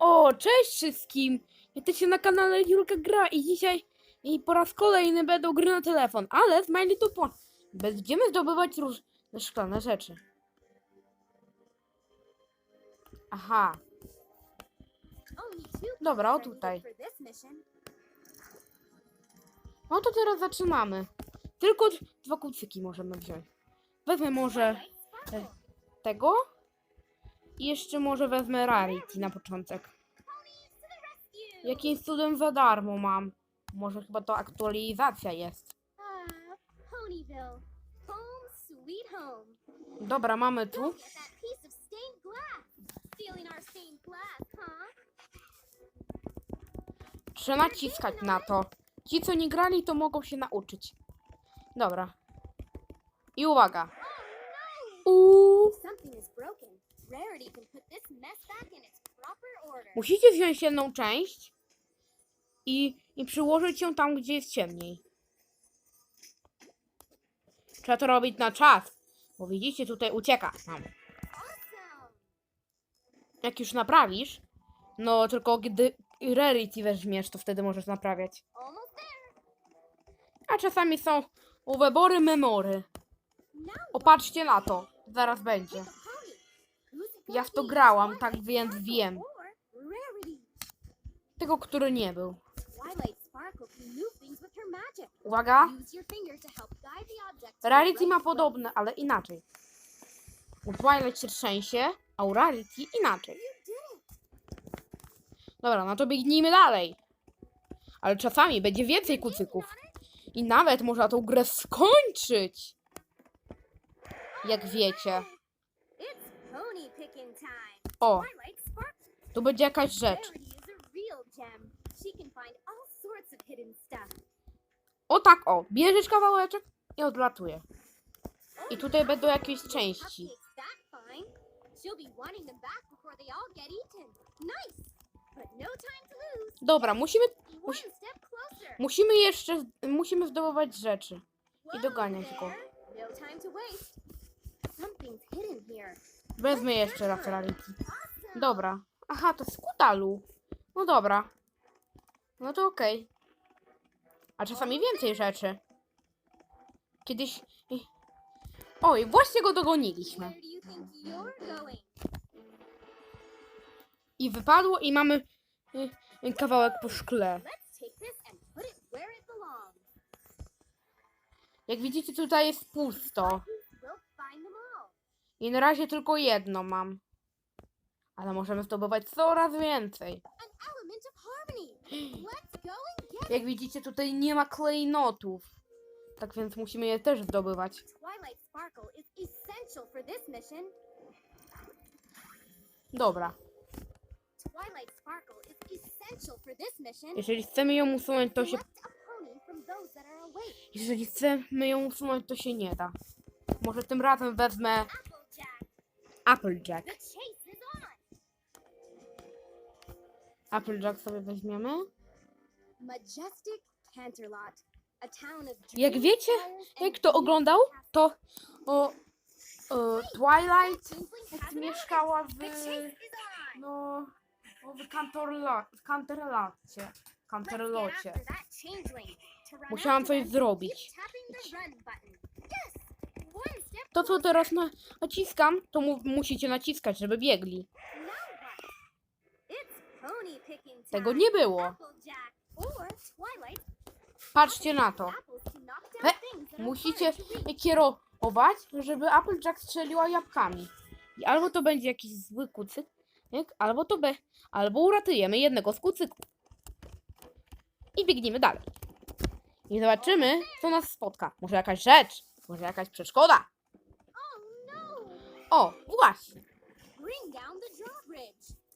O, cześć wszystkim! Jesteście na kanale Julka Gra i dzisiaj i po raz kolejny będą gry na telefon, ale z My Little Pony. Będziemy zdobywać różne szklane rzeczy. Aha, Dobra, o tutaj. no to teraz zaczynamy. Tylko dwa kucyki możemy wziąć. Wezmę może e, tego i jeszcze może wezmę Rarity na początek. Jakimś cudem za darmo mam. Może chyba to aktualizacja jest. Dobra, mamy tu. Trzeba naciskać na to. Ci, co nie grali, to mogą się nauczyć. Dobra. I uwaga. Uuu. Something is broken. Rarity can put this mess back in its. Musicie wziąć jedną część i, i przyłożyć ją tam, gdzie jest ciemniej. Trzeba to robić na czas. Bo widzicie, tutaj ucieka nam. Jak już naprawisz, no tylko gdy Rarity weźmiesz, to wtedy możesz naprawiać. A czasami są wybory memory. Opatrzcie na to. Zaraz będzie. Ja w to grałam, tak więc wiem. Tego, który nie był. Uwaga. Rarity ma podobne, ale inaczej. U Twilight się trzęsie, a u Rarity inaczej. Dobra, no to biegnijmy dalej. Ale czasami będzie więcej kucyków. I nawet można tą grę skończyć. Jak wiecie. It's pony picking time. O, tu będzie jakaś rzecz. O tak, o. Bierzesz kawałeczek i odlatuje. I tutaj będą jakieś części. No. Dobra, musimy, musi- musimy jeszcze, musimy zdobywać rzeczy. Whoa doganiać go. No time to waste. Something's hidden here. Wezmę jeszcze. Awesome. Dobra. Aha, to skutalu. No dobra. No to okej. A czasami więcej rzeczy. Kiedyś... Oj, właśnie go dogoniliśmy. I wypadło i mamy y, y, kawałek po szkle. Jak widzicie, tutaj jest pusto. I na razie tylko jedno mam. Ale możemy zdobywać coraz więcej. Jak widzicie, tutaj nie ma klejnotów. Tak więc musimy je też zdobywać. Dobra. Jeżeli chcemy ją usunąć, to się. Jeżeli chcemy ją usunąć, to się nie da. Może tym razem wezmę Applejack. Applejack sobie weźmiemy. Jak wiecie, Jak kto oglądał, to o, o Twilight mieszkała w, no, w Canterlocie. To run Musiałam coś zrobić. To, co teraz na, naciskam, to mu, musicie naciskać, żeby biegli. Tego nie było. Patrzcie na to. He, Musicie kierować, żeby Applejack strzeliła jabłkami. I albo to będzie jakiś zły kucyk, albo to be, albo uratujemy jednego z kucyków. I biegniemy dalej. I zobaczymy, co nas spotka. Może jakaś rzecz, może jakaś przeszkoda. O, właśnie.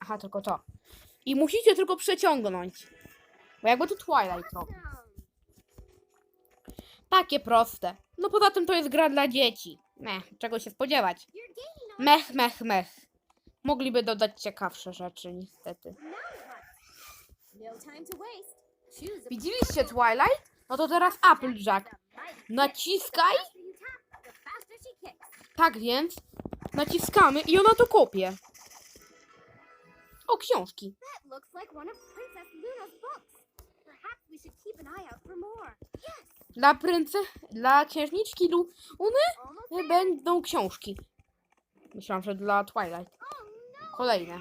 Aha, tylko to. I musicie tylko przeciągnąć. Bo jakby to Twilight. Awesome. Takie proste. No poza tym to jest gra dla dzieci. Meh, czego się spodziewać. Mech, mech, mech. Mogliby dodać ciekawsze rzeczy, niestety. No Widzieliście Twilight? No to teraz Applejack. Naciskaj. Tak więc naciskamy i ona to kopie. O, książki. Dla prynce, dla księżniczki Luny będą książki. Myślałam, że dla Twilight. Oh no! Kolejne.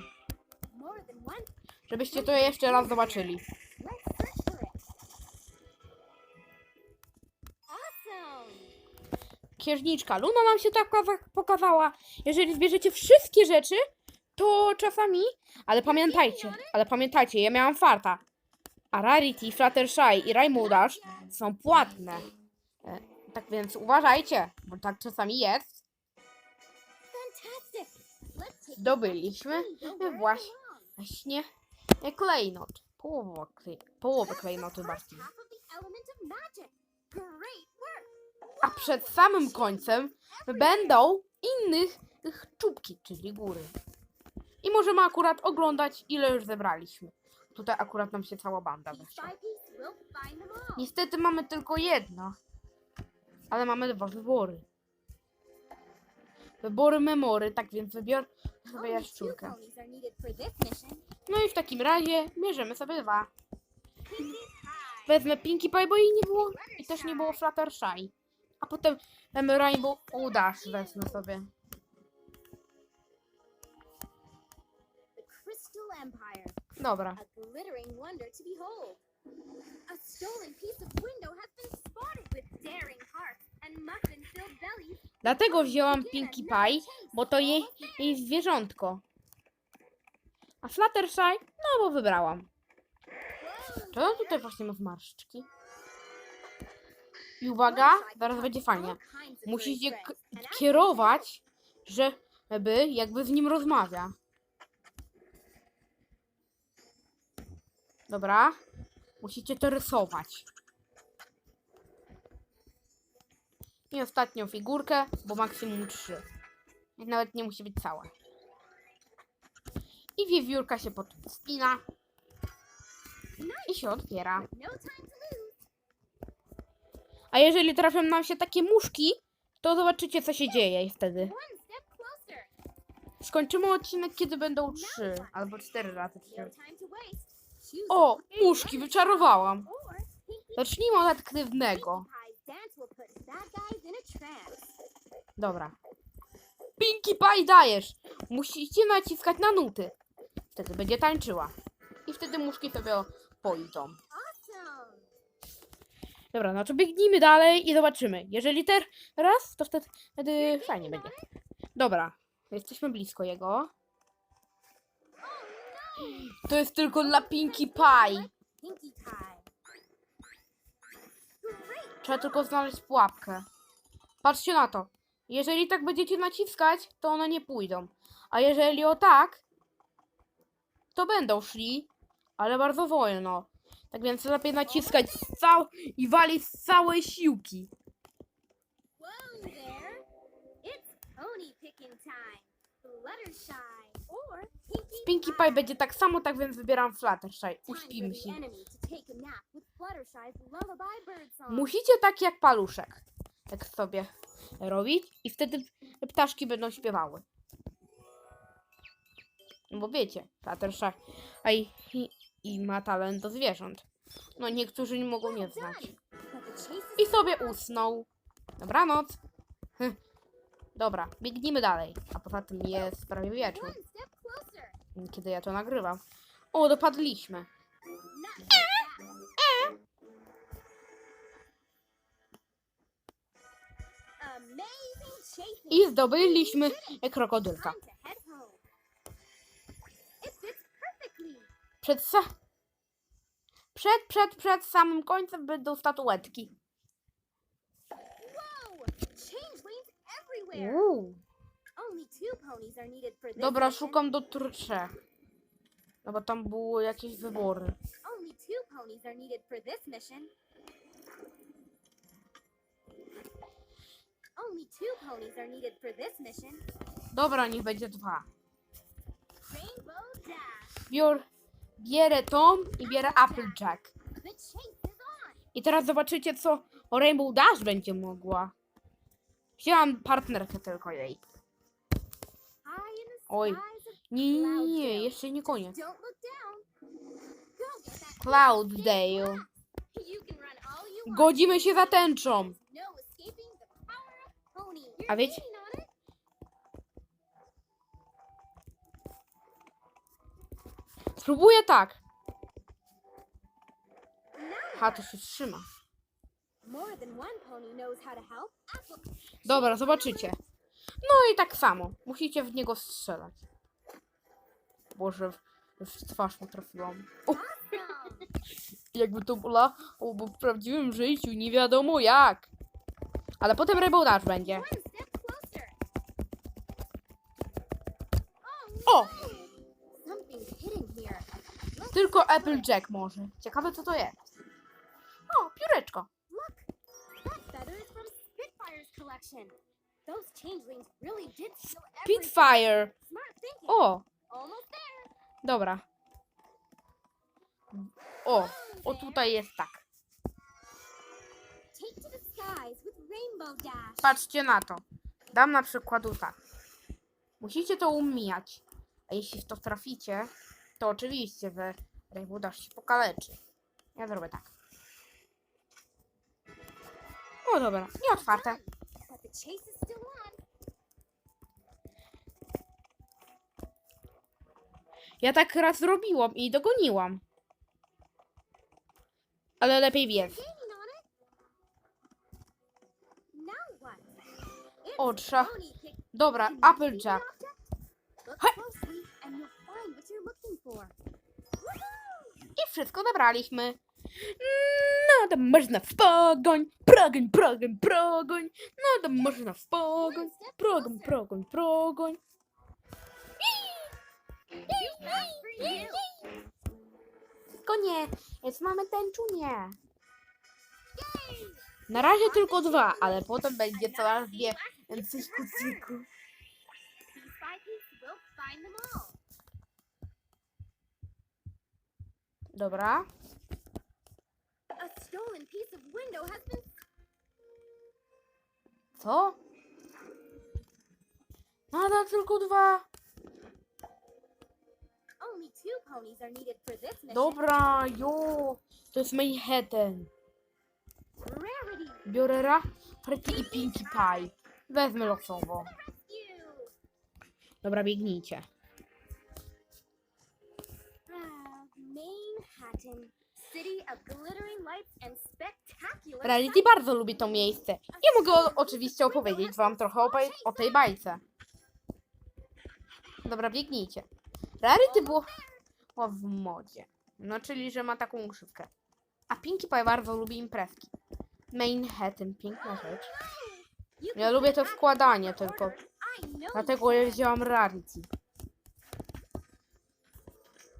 Żebyście to jeszcze raz zobaczyli. Księżniczka Luna nam się tak poka- pokazała. Jeżeli zbierzecie wszystkie rzeczy, to czasami... Ale pamiętajcie, ale pamiętajcie, ja miałam farta. A Rarity, Fluttershy i Dash są płatne. E, tak więc uważajcie, bo tak czasami jest. It właśnie klejnot. Połowa klej, połowę klejnoty First A przed samym końcem będą innych tych czubki, czyli góry. I możemy akurat oglądać, ile już zebraliśmy. Tutaj akurat nam się cała banda weszła. Niestety mamy tylko jedno, ale mamy dwa wybory. Wybory memory, tak więc wybiorę sobie jaszczurkę. No i w takim razie bierzemy sobie dwa. Wezmę Pinkie Pie, bo jej nie było i też nie było Fluttershy. A potem Rainbow Dash wezmę sobie. The Crystal Empire. Dobra. A glittering wonder to behold. A stolen piece of window has been spotted with daring hearts and muffin-filled bellies. Dlatego wzięłam Pinkie Pie, bo to jej, jej zwierzątko. A Fluttershy? No bo wybrałam. On tutaj właśnie ma zmarszczki? I uwaga, zaraz będzie fajnie. Musicie kierować, żeby jakby z nim rozmawia. Dobra. Musicie to rysować. I ostatnią figurkę, bo maksimum trzy. I nawet nie musi być cała. I wiewiórka się potem spina. I się otwiera. No time to lose. A jeżeli trafią nam się takie muszki, to zobaczycie co się dzieje wtedy. Step closer. Skończymy odcinek, kiedy będą trzy albo cztery razy O, muszki, wyczarowałam. Zacznijmy od aktywnego. Dobra. Pinkie Pie dajesz. Musicie naciskać na nuty. Wtedy będzie tańczyła. I wtedy muszki sobie pójdą. Dobra, no to biegnijmy dalej i zobaczymy. Jeżeli teraz, to wtedy, wtedy fajnie będzie. Dobra, jesteśmy blisko jego. To jest tylko dla Pinkie Pie. Trzeba tylko znaleźć pułapkę. Patrzcie na to. Jeżeli tak będziecie naciskać, to one nie pójdą. A jeżeli o tak, to będą szli, ale bardzo wolno. Tak więc lepiej naciskać z cał i walić z całej siłki. Or Pinkie Pie będzie tak samo, tak więc wybieram Fluttershy. Uśpimy się. Musicie tak jak paluszek. Tak sobie robić i wtedy ptaszki będą śpiewały. No bo wiecie, Fluttershy a i, ma talent do zwierząt. No niektórzy nie mogą nie znać. I sobie usnął. Dobranoc. Hm. Dobra, biegnijmy dalej. A poza tym jest prawie wieczór, kiedy ja to nagrywam. O, dopadliśmy. Amazing chasing. I zdobyliśmy krokodylka. Przed, przed, przed, przed samym końcem będą statuetki. This. Dobra, szukam do tr- trzech. No bo tam były jakieś wybory. Dobra, niech będzie dwa. Rainbow Dash. Bior, bierę Tom i bierę Applejack. I teraz zobaczycie, co Rainbow Dash będzie mogła. Wzięłam partnerkę tylko jej. Oj. Nie, nie, nie, jeszcze nie koniec. Clouddale. Godzimy się za tęczą. A wiecie- Spróbuję tak. Ha, to się trzyma. Dobra, zobaczycie. No i tak samo. Musicie w niego strzelać. Boże, w, w twarz mu trafiłam. O, jakby to była, bo w prawdziwym życiu nie wiadomo jak. Ale potem Rainbow Dash będzie. Tylko. Applejack może. Ciekawe co to jest. O, pióreczko. Look, that feather is from Spitfire's collection. Those changelings really did steal everything. Spitfire. Smart thinking. O, Almost there. dobra. O, o tutaj jest tak. Take to the skies with Rainbow Dash. Patrzcie na to. Dam na przykładu tak. Musicie to umijać. A jeśli w to traficie, to oczywiście, że Dash się pokaleczy. Ja zrobię tak. O dobra, nie otwarte. Ja tak raz zrobiłam i dogoniłam. Ale lepiej biec. Gaining on it. Now what? It's O, trza- pony kick. Dobra, Applejack. Hej. Wszystko zabraliśmy. No to można w pogoń, progoń, progoń, progoń. No to można w pogoń, progoń, progoń, progoń. For you. Koniec, mamy tęczunie. Yay! Na razie tylko dwa, ale potem będzie coraz więcej kucyków. Piece by piece, we'll find them all. Dobra. Co? Nadal tylko dwa. mission. Dobra, jo. To jest Manhattan. Biorę Ra, Pretty i Pinkie Pie. Wezmę losowo. Dobra, biegnijcie. Rarity bardzo lubi to miejsce. Ja mogę o, oczywiście opowiedzieć wam trochę o, o tej bajce. Dobra, biegnijcie. Rarity było w modzie. No, czyli, że ma taką uszywkę. A Pinkie Pie bardzo lubi imprezki. Manhattan, piękna rzecz. Ja lubię to wkładanie tylko. Dlatego ja wzięłam Rarity.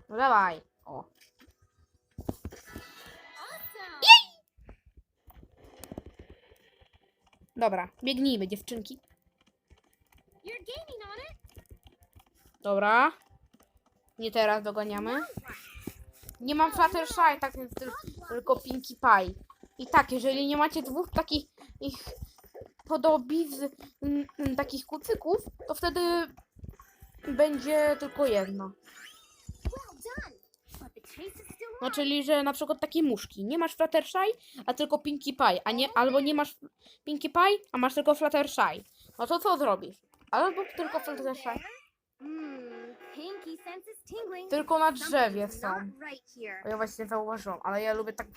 No dawaj. O. Dobra, biegnijmy, dziewczynki. Dobra. Nie teraz doganiamy. Nie mam Fluttershy, tak więc tyl- tylko Pinkie Pie. I tak, jeżeli nie macie dwóch takich ich podobiz, mm, takich kucyków, to wtedy będzie tylko jedno. Well done. But the chase is No czyli, że na przykład takie muszki. Nie masz Fluttershy, a tylko Pinkie Pie, a nie, albo nie masz Pinkie Pie, a masz tylko Fluttershy. No to co zrobisz? Albo tylko Fluttershy. Hmm. Tylko na drzewie są. Bo ja właśnie zauważyłam, ale ja lubię tak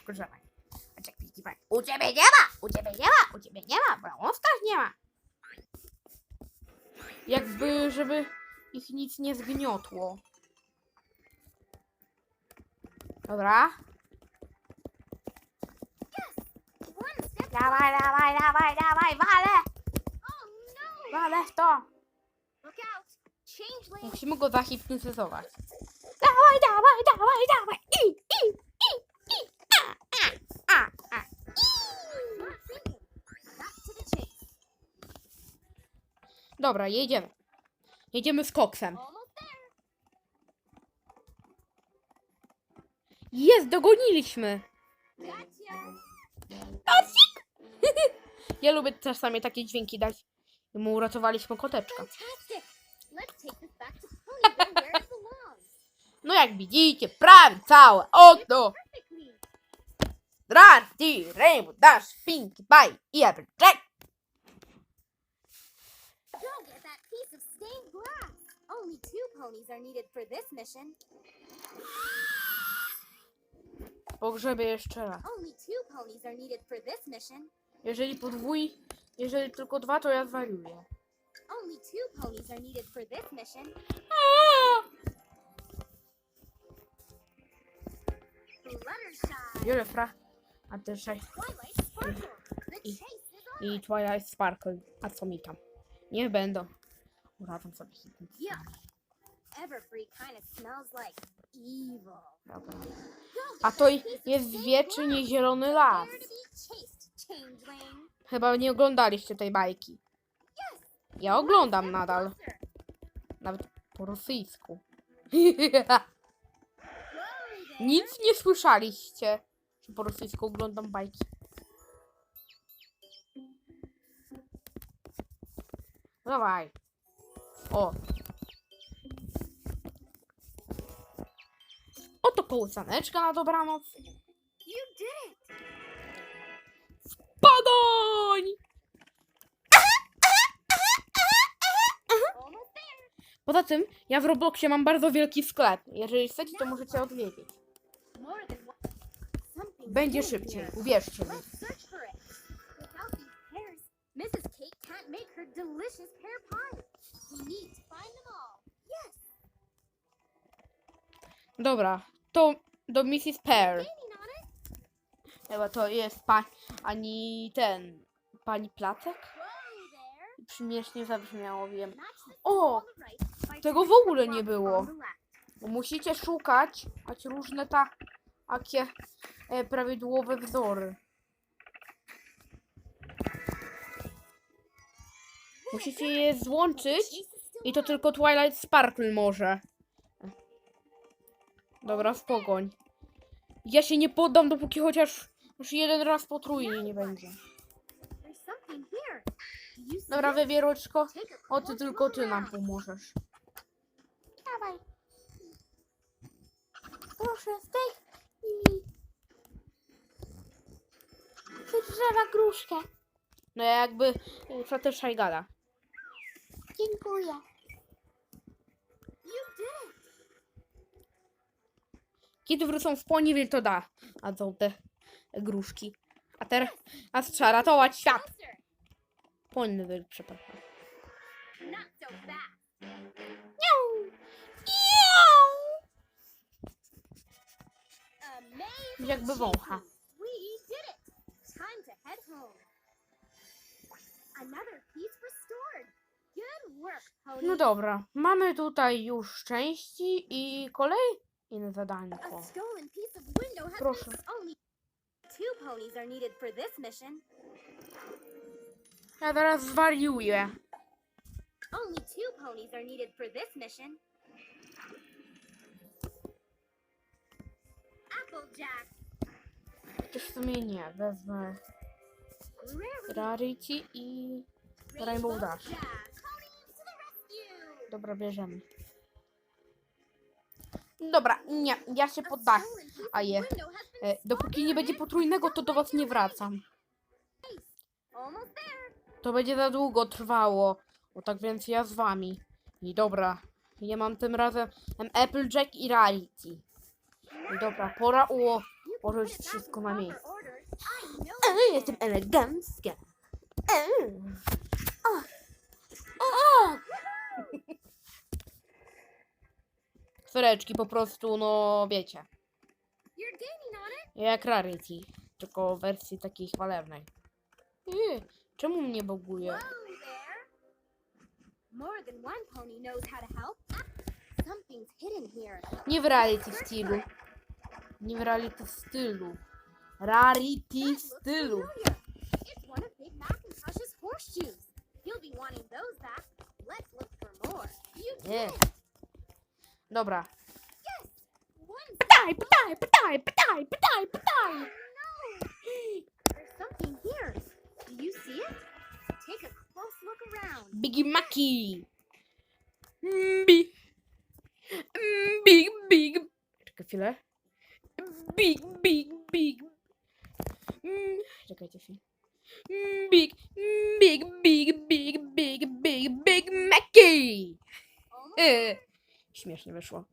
jak Pinkie Pie. U ciebie nie ma! U ciebie nie ma! U ciebie nie ma! Brązka nie ma! Jakby, żeby ich nic nie zgniotło. Dobra. Dawaj, dawaj, dawaj, dawaj, wale! Wale w to! Musimy go zahipnotyzować. Dawaj, dawaj, dawaj, dawaj! I, i, i, i! A, a, a, a. Dobra, jedziemy. Jedziemy z koksem. Almost there. Jest, dogoniliśmy! Ja lubię czasami takie dźwięki dać. I mu uratowaliśmy koteczka. No jak widzicie, prawie całe okno. Perfectly. Rarity, Rainbow Dash, Pinkie Pie i Applejack. Only two ponies are needed for this mission. Pogrzebie jeszcze raz. Only two ponies are needed for this mission. Jeżeli podwój, jeżeli tylko dwa, to ja zwariuję. Only two ponies are needed for this mission. Fluttershy. Biorę fra, a też sześć Twilight Sparkle. The I- chase is on. i Twilight Sparkle. A co mi tam? Niech będą. Uradzą sobie hitnąć. Yuck. Everfree kind of smells like evil. Dobra. A to jest wiecznie zielony las. Chyba nie oglądaliście tej bajki. Ja oglądam nadal. Nawet po rosyjsku. Nic nie słyszaliście, że po rosyjsku oglądam bajki. Dawaj. O. Oto kołysaneczka na dobranoc. You did it. There. Poza tym, ja w Robloxie mam bardzo wielki sklep. Jeżeli chcecie, to możecie odwiedzić. Będzie szybciej, uwierzcie mi. Let's search for it. Without these pears, Mrs. Kate can't make her delicious pear pie. We need to find them all. Yes. Dobra, to do Mrs. Pear. Chyba to jest pani, ani ten, pani Placek? Śmiesznie zabrzmiało, wiem. O! Tego w ogóle nie było. musicie szukać, choć różne ta, takie e, prawidłowe wzory. Musicie je złączyć i to tylko Twilight Sparkle może. Dobra, spogoń. Ja się nie poddam, dopóki chociaż już jeden raz potrójnie nie będzie. Dobra, wywieroczko. O, ty tylko ty nam pomożesz. Dawaj. Proszę, zdejmij. Drzewa gruszkę. No jakby Fluttershy gada. Dziękuję. Kiedy wrócą z poniewil, to da. A są te gruszki. A teraz a trzeba ratować świat. Closer. Poniewil, przepraszam. Jakby wącha. No dobra, mamy tutaj już części i kolejne A zadanko. Proszę. Ja teraz zwariuję. Only two ponies are needed for this mission. Applejack, Chociaż w sumie nie, wezmę Rarity, i Rainbow Dash. Dobra, bierzemy. Dobra, nie, ja się poddaję. A je. E, dopóki nie będzie potrójnego, to do was nie wracam. To będzie za długo trwało. O tak więc ja z wami. I dobra, ja mam tym razem em, Applejack i Rarity. I dobra, pora u... You Położyć put it back wszystko na miejsce. E, jestem elegancka. E. O. O. Córeczki po prostu, no wiecie. Jak Rarity, tylko w wersji takiej chwalebnej. Yy, czemu mnie boguje? Nie w reality stylu. Nie w stylu. Rarity looks stylu. be wanting those back. Let's look for more. You did Nie. Dobra. Pytaj, pytaj, pytaj, pytaj, pytaj, pytaj. No. There's something here. Do you see it? Take a close look around. Biggie Maki. Big, big, big, chwilę. Big, big, big. Czekajcie się. Mm, Big, big, big, big, big, big, big Mackey! Almost Yy, śmiesznie wyszło.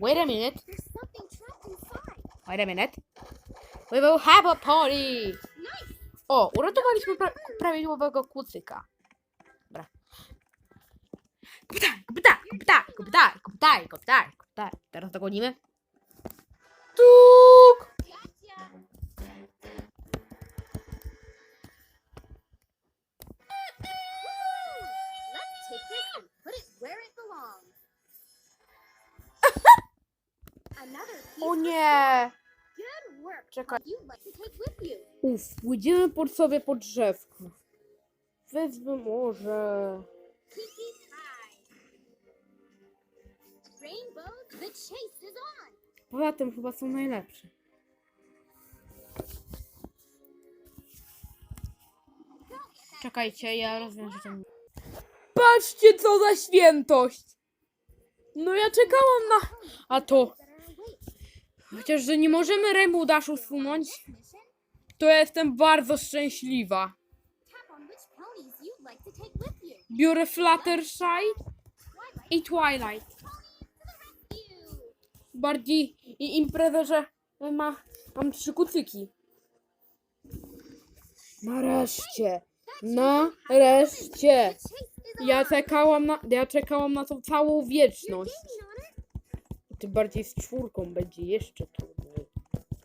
Wait a minute. Wait a minute. We will have a party! Nice! O, uratowaliśmy pra prawidłowego kucyka. Dobra. Kupitaj, kupitaj, kupitaj, kupitaj, kupitaj, kupitaj, kupitaj. Teraz dogonimy. Tuk! O nie! Czekaj. You'd like to take with you. Uf, pójdziemy pod sobie po drzewku. Wezmę może... Poza tym chyba są najlepsze. Czekajcie, ja rozwiążę ten... Patrzcie, co za świętość! No ja czekałam na... A to... Chociaż, że nie możemy Rainbow Dash usunąć, to ja jestem bardzo szczęśliwa. Biorę Fluttershy i Twilight. Bardziej imprezę, że ma, mam trzy kucyki. Nareszcie! Nareszcie! Ja czekałam na, ja czekałam na tą całą wieczność. Tym bardziej z czwórką będzie jeszcze trudniej.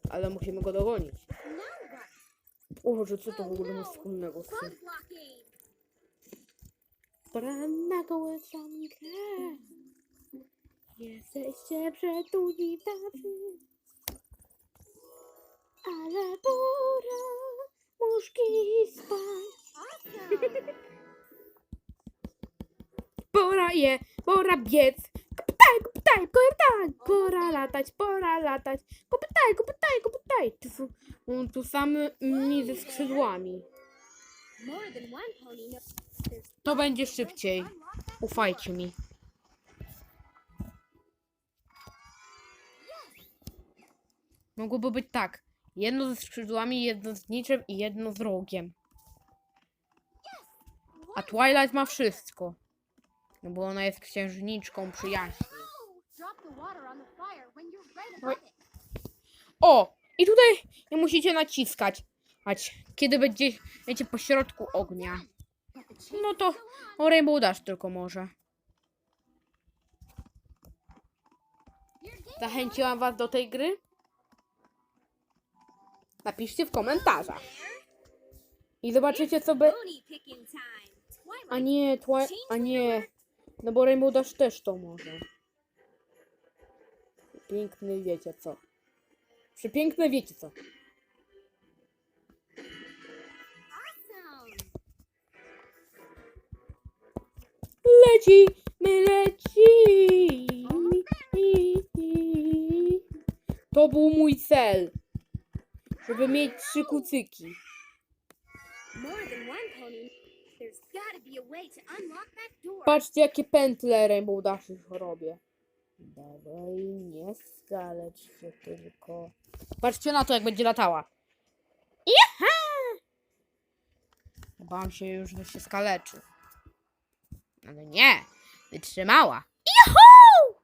Ale musimy go dogonić. O, że co to w ogóle ma wspólnego z tym? Bug blocking. Pora na kołysankę. Jesteście przetuli tacy. Ale pora muszki spać. Pora je, pora biec. Kopytaj, kopytaj, kopytaj. Pora latać, pora latać. Kopytaj, kopytaj, kopytaj. Tu są on tu samymi ze skrzydłami. To będzie szybciej. Ufajcie mi. Mogłoby być tak. Jedno ze skrzydłami, jedno z niczym i jedno z rogiem. A Twilight ma wszystko. No bo ona jest księżniczką przyjaźni. It. O! I tutaj nie musicie naciskać. Ać, kiedy będzie, będzie po środku ognia. No to o Rainbow Dash tylko może. Zachęciłam was do tej gry? Napiszcie w komentarzach. I zobaczycie co by... A nie, twi... A nie. No bo Rainbow Dash też to może. Piękny wiecie co. Przepiękne wiecie co. Leci, my leci. To był mój cel. Żeby mieć trzy kucyki. More than one pony. Patrzcie jakie pętle Rainbow Dash już robię. Dawaj, nie skalecz się tylko. Patrzcie na to jak będzie latała. Jaha! Bałam się już, że się skaleczy. Ale nie, wytrzymała. Juhu!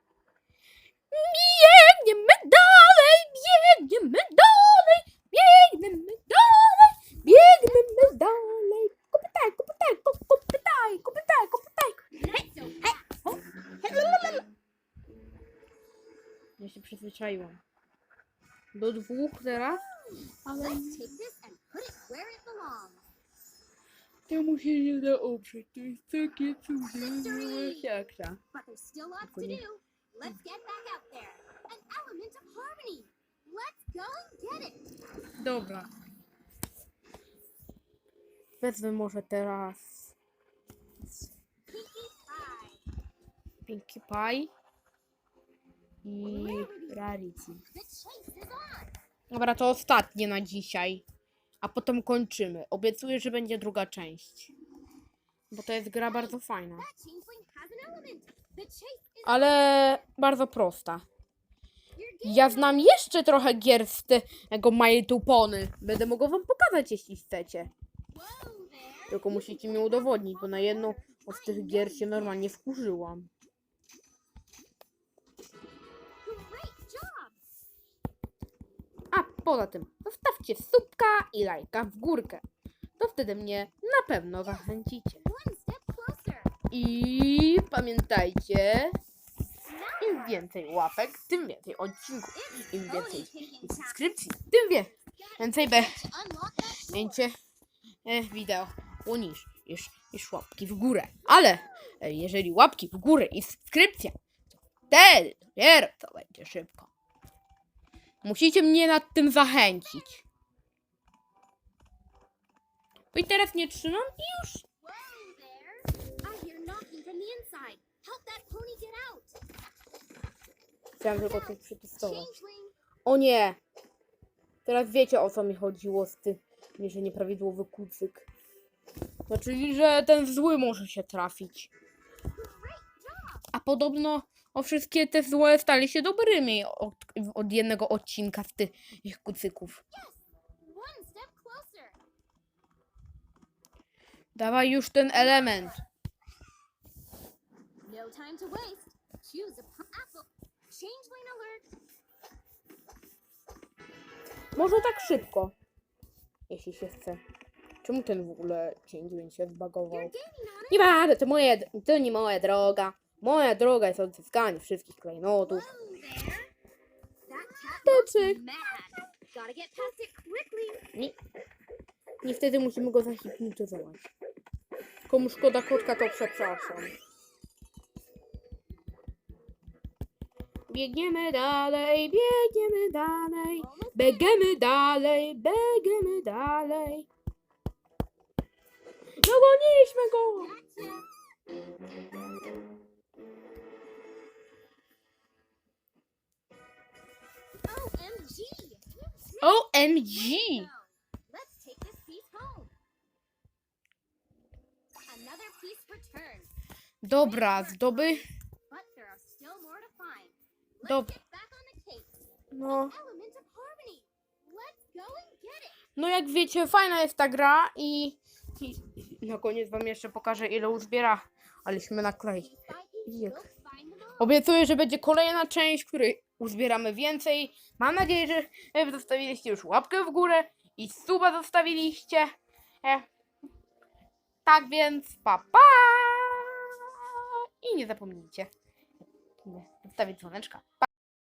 Biegniemy dalej, biegniemy dalej, biegniemy dalej, biegniemy dalej. Kopytaj, kopytaj, kop- kopytaj, Ja się przyzwyczaiłam. Do dwóch teraz? Ale temu się nie da oprzeć. To jest takie cudowne siakra. But there's still lots to Dziękuję. do. Let's get back out there. An element of harmony. Let's go and get it. Dobra. Wezmę może teraz Pinkie Pie. I Rarity. Dobra, to ostatnie na dzisiaj. A potem kończymy. Obiecuję, że będzie druga część. Bo to jest gra bardzo fajna. Ale bardzo prosta. Ja znam jeszcze trochę gier z tego My. Będę mogła wam pokazać, jeśli chcecie. Tylko musicie mi udowodnić, bo na jedną z tych gier się normalnie wkurzyłam. A poza tym, zostawcie subka i lajka w górkę. To wtedy mnie na pewno zachęcicie. I pamiętajcie, im więcej łapek, tym więcej odcinków. Im więcej subskrypcji, tym więcej będzie e, wideo niż, niż, niż łapki w górę. Ale e, jeżeli łapki w górę i subskrypcja, to wtedy dopiero to będzie szybko. Musicie mnie nad tym zachęcić. I teraz nie trzymam i już. Chciałam tylko coś przetestować. O nie! Teraz wiecie o co mi chodziło z tym, że nieprawidłowy kucyk. No czyli, że ten zły może się trafić. A podobno o wszystkie te złe stali się dobrymi od, od jednego odcinka z tych kucyków. Dawaj już ten element. No time to waste. Choose a p- apple. Changeling alert. Może tak szybko. Jeśli się chce. Czemu ten w ogóle cień się zbagował? It. Nie bardzo, to, moje, to nie moja droga. Moja droga jest odzyskanie wszystkich klejnotów. Quickly. Nie. Nie wtedy musimy go zahipnotyzować. Komu szkoda kotka, to przepraszam. Biegniemy dalej, biegniemy dalej. Biegniemy dalej, biegniemy dalej. Dogoniliśmy go! OMG. Dobra, zdoby. but there are still more to find. Let's Dob- get back on the case. No, no jak wiecie, fajna jest ta gra i na koniec wam jeszcze pokażę ile uzbiera. Aleśmy na klej. Obiecuję, że będzie kolejna część, w której uzbieramy więcej. Mam nadzieję, że zostawiliście już łapkę w górę i suba zostawiliście. E, tak więc pa pa! I nie zapomnijcie zostawić dzwoneczka. Pa!